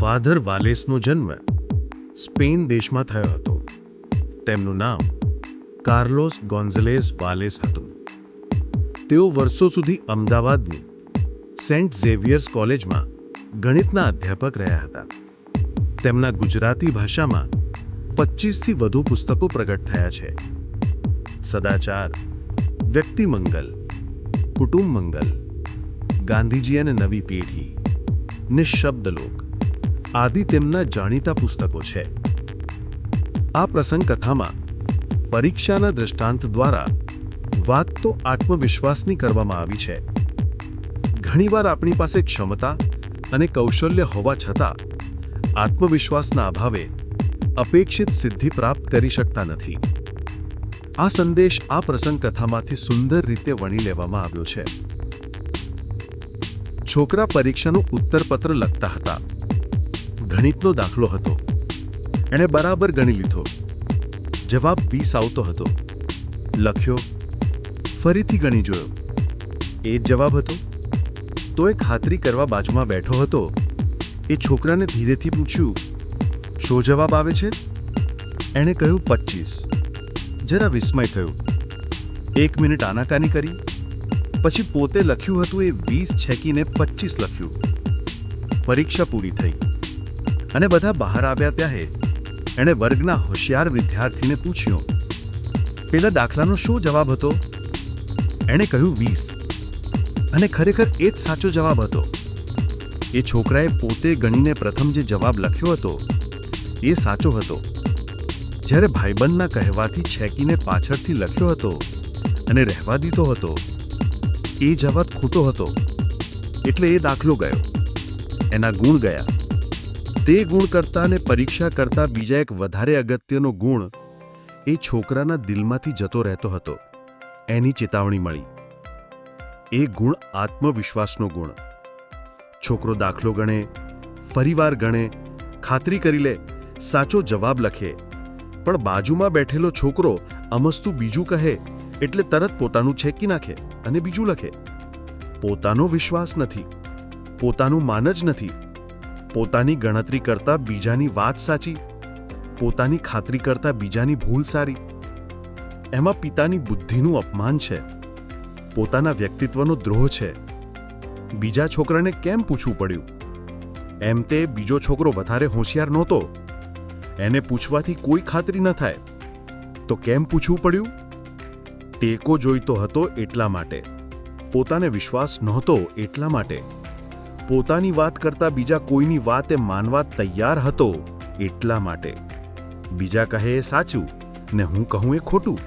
Father વાલેસનો જન્મ Spain દેશમાં થયો હતો. તેમનું નામ કાર્લોસ ગોન્ઝલેસ વાલેસ હતું. તેઓ વર્ષો સુધી અમદાવાદની સેન્ટ ઝેવિયર્સ કોલેજમાં ગણિતના અધ્યાપક રહ્યા હતા. તેમના ગુજરાતી ભાષામાં પચીસથી વધુ પુસ્તકો પ્રગટ થયા છે. સદાચાર, વ્યક્તિમંગલ કુટુંબ મંગલ ગાંધીજી અને નવી પેઢી, નિશબ્દલોક આદિ તેમના જાણીતા પુસ્તકો છે. આ પ્રસંગ કથામાં પરીક્ષાના દૃષ્ટાંત દ્વારા વાત તો આત્મવિશ્વાસની કરવામાં આવી છે. ઘણીવાર આપણી પાસે ક્ષમતા અને કૌશલ્ય હોવા છતાં આત્મવિશ્વાસના અભાવે અપેક્ષિત સિદ્ધિ પ્રાપ્ત કરી શકતા નથી. આ સંદેશ આ પ્રસંગ કથામાંથી સુંદર રીતે વણી લેવામાં આવ્યો છે. છોકરા પરીક્ષાનું ઉત્તરપત્ર લખતા હતા. ગણિતનો દાખલો હતો. એણે બરાબર ગણી લીધો. જવાબ વીસ આવતો હતો. લખ્યો, ફરીથી ગણી જોયો. એ જ જવાબ હતો. તો એ ખાતરી કરવા બાજુમાં બેઠો હતો. એ છોકરાને ધીરેથી પૂછ્યું, શો જવાબ આવે છે? એણે કહ્યું પચીસ જરા વિસ્મય થયું. એક મિનિટ આનાકાની કરી. પછી પોતે લખ્યું હતું એ વીસ છેકીને પચીસ લખ્યું. પરીક્ષા પૂરી થઈ. અને બધા બહાર આવ્યા ત્યારે એણે વર્ગના હોશિયાર વિદ્યાર્થીને પૂછ્યું, પેલા દાખલાનો શું જવાબ હતો? એણે કહ્યું, વીસ. અને ખરેખર એ જ સાચો જવાબ હતો. એ છોકરાએ પોતે ગણીને પ્રથમ જે જવાબ લખ્યો હતો, એ સાચો હતો. જ્યારે ભાઈબંધના કહેવાથી છેકીને પાછળથી લખ્યો હતો અને રહેવા દીધો હતો, એ જવાબ ખોટો હતો. એટલે એ દાખલો ગયો. એના ગુણ ગયા. તે ગુણ કરતા અને પરીક્ષા કરતા બીજા એક વધારે અગત્યનો ગુણ એ છોકરાના દિલમાંથી જતો રહેતો હતો. એની ચેતવણી મળી. એ ગુણ આત્મવિશ્વાસનો ગુણ. છોકરો દાખલો ગણે, ફરીવાર ગણે, ખાતરી કરી લે, સાચો જવાબ લખે. પણ બાજુમાં બેઠેલો છોકરો અમસ્તું બીજું કહે એટલે તરત પોતાનું છેકી નાખે અને બીજું લખે. પોતાનો વિશ્વાસ નથી. પોતાનું માન જ નથી. પોતાની ગણતરી કરતા બીજાની વાત સાચી, પોતાની ખાતરી કરતા બીજાની ભૂલ સારી. એમાં પિતાની બુદ્ધિનું અપમાન છે, પોતાના વ્યક્તિત્વનો દ્રોહ છે. બીજા છોકરાને કેમ પૂછવું પડ્યું? એમ તે બીજો છોકરો વધારે હોશિયાર નહોતો. એને પૂછવાથી કોઈ ખાતરી ન થાય. તો કેમ પૂછવું પડ્યું? ટેકો જોઈતો હતો એટલા માટે. પોતાને વિશ્વાસ નહોતો એટલા માટે. પોતાની વાત કરતા બીજા કોઈની વાત એ માનવા તૈયાર હતો એટલા માટે. બીજા કહે એ સાચું, ને હું કહું એ ખોટું.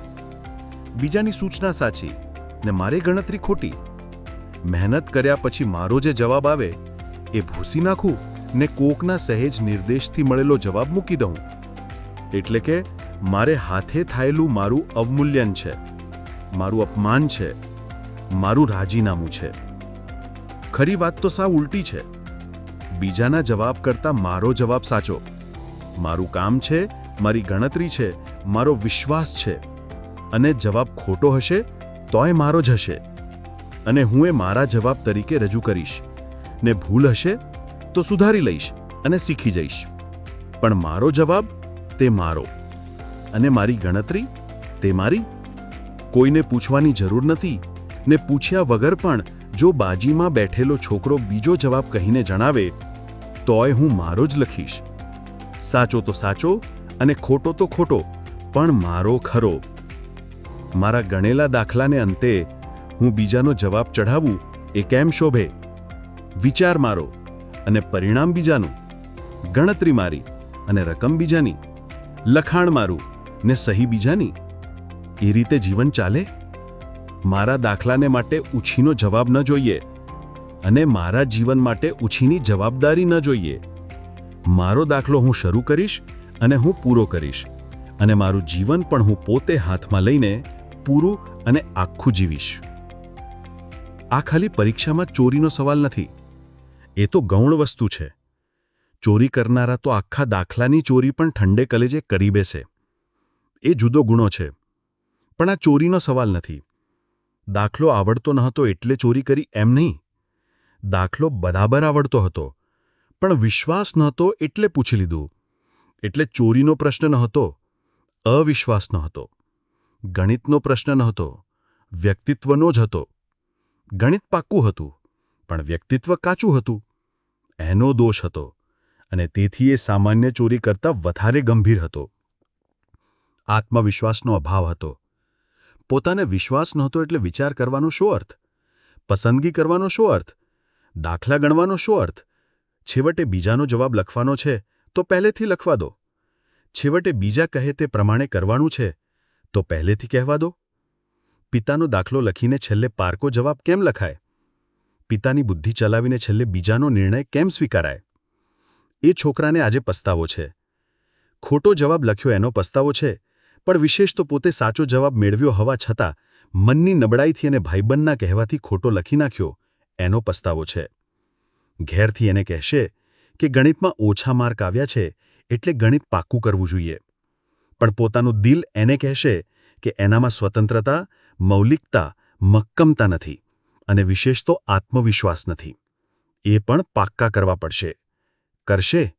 બીજાની સૂચના સાચી, ને મારી ગણતરી ખોટી. મહેનત કર્યા પછી મારો જે જવાબ આવે, એ ભૂસી નાખું, ને કોકના સહેજ નિર્દેશથી મળેલો જવાબ મૂકી દઉં. એટલે કે, મારે હાથે થાયેલું મારું અવમૂલ્યન છે, મારું અપમાન છે, મારું રાજીનામું છે. ખરી વાત તો સાવ ઉલટી છે. બીજાના જવાબ કરતાં મારો જવાબ સાચો. મારું કામ છે, મારી ગણતરી છે, મારો વિશ્વાસ છે. અને જવાબ ખોટો હશે, તોય મારો જ હશે. અને હું એ મારા જવાબ તરીકે રજૂ કરીશ. ને ભૂલ હશે, તો સુધારી લઈશ અને શીખી જઈશ. પણ મારો જવાબ, તે મારો. અને મારી ગણતરી, તે મારી? કોઈને પૂછવાની જરૂર નથી. ને પૂછ્યા વગર પણ જો બાજીમાં બેઠેલો છોકરો બીજો જવાબ કહીને જણાવે, તોય હું મારો જ લખીશ. સાચો તો સાચો અને ખોટો તો ખોટો, પણ મારો ખરો. મારા ગણેલા દાખલાને અંતે હું બીજાનો જવાબ ચઢાવું એ કેમ શોભે? વિચાર મારો અને પરિણામ બીજાનું. ગણતરી મારી અને રકમ બીજાની. લખાણ મારું ને સહી બીજાની. એ રીતે જીવન ચાલે? મારા દાખલાને માટે ઉછીનો જવાબ ન જોઈએ અને મારા જીવન માટે ઉછીની જવાબદારી ન જોઈએ. મારો દાખલો હું શરૂ કરીશ અને હું પૂરો કરીશ અને મારું જીવન પણ હું પોતે હાથમાં લઈને પૂરું અને આખું જીવીશ. આ ખાલી પરીક્ષામાં ચોરીનો સવાલ નથી. એ તો ગૌણ વસ્તુ છે. ચોરી કરનારા તો આખા દાખલાની ચોરી પણ ઠંડે કલેજે કરી બેસે. એ જુદો ગુણો છે. પણ આ ચોરીનો સવાલ નથી. દાખલો આવડતો ન હતો એટલે ચોરી કરી એમ નહીં. દાખલો બરાબર આવડતો હતો, પણ વિશ્વાસ નહોતો એટલે પૂછી લીધું. એટલે ચોરીનો પ્રશ્ન નહોતો, અવિશ્વાસ નહોતો. ગણિતનો પ્રશ્ન નહોતો, વ્યક્તિત્વનો જ હતો. ગણિત પાક્કું હતું, પણ વ્યક્તિત્વ કાચું હતું. એનો દોષ હતો, અને તેથી એ સામાન્ય ચોરી કરતાં વધારે ગંભીર હતો. આત્મવિશ્વાસનો અભાવ હતો. પોતાને વિશ્વાસ નહોતો એટલે વિચાર કરવાનો શું અર્થ? પસંદગી કરવાનો શું અર્થ? દાખલા ગણવાનો શું અર્થ? છેવટે બીજાનો જવાબ લખવાનો છે, તો પહેલેથી લખવા દો. છેવટે બીજા કહે તે પ્રમાણે કરવાનું છે, તો પહેલેથી કહેવા દો. પિતાનો દાખલો લખીને છેલ્લે પારકો જવાબ કેમ લખાય? પિતાની બુદ્ધિ ચલાવીને છેલ્લે બીજાનો નિર્ણય કેમ સ્વીકારાય? એ છોકરાને આજે પસ્તાવો છે. ખોટો જવાબ લખ્યો એનો પસ્તાવો છે પણ વિશેષ તો પોતે સાચો જવાબ મેળવ્યો હોવા છતાં, મનની નબળાઈથી અને ભાઈબંધના કહેવાથી ખોટો લખી નાખ્યો, એનો પસ્તાવો છે. ઘેરથી એને કહેશે કે ગણિતમાં ઓછા માર્ક આવ્યા છે એટલે ગણિત પાક્કું કરવું જોઈએ. પણ પોતાનું દિલ એને કહેશે કે એનામાં સ્વતંત્રતા, મૌલિકતા, મક્કમતા નથી અને વિશેષ તો આત્મવિશ્વાસ નથી. એ પણ પાક્કા કરવા પડશે. કરશે?